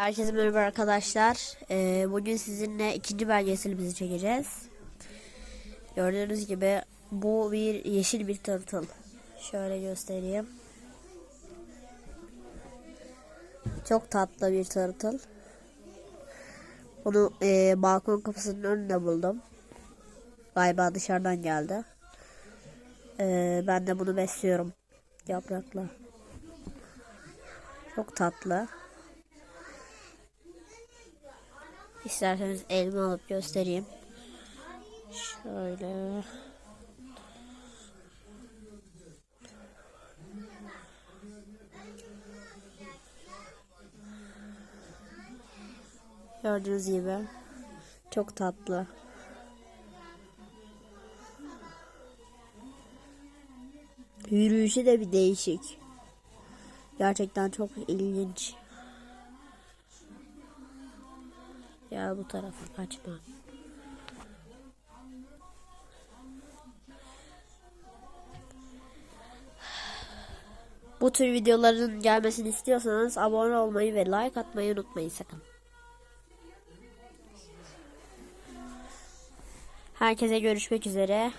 Herkese merhaba arkadaşlar. Ee, bugün sizinle ikinci belgeselimizi çekeceğiz. Gördüğünüz gibi bu bir yeşil bir tırtıl. Şöyle göstereyim. Çok tatlı bir tırtıl. Bunu e, balkon kapısının önünde buldum. Galiba dışarıdan geldi. Ee, ben de bunu besliyorum. Yaprakla. Çok tatlı. İsterseniz elma alıp göstereyim. Şöyle. Gördüğünüz gibi çok tatlı. Yürüyüşü de bir değişik. Gerçekten çok ilginç. Ya bu tarafa kaçma. Bu tür videoların gelmesini istiyorsanız abone olmayı ve like atmayı unutmayın sakın. Herkese görüşmek üzere.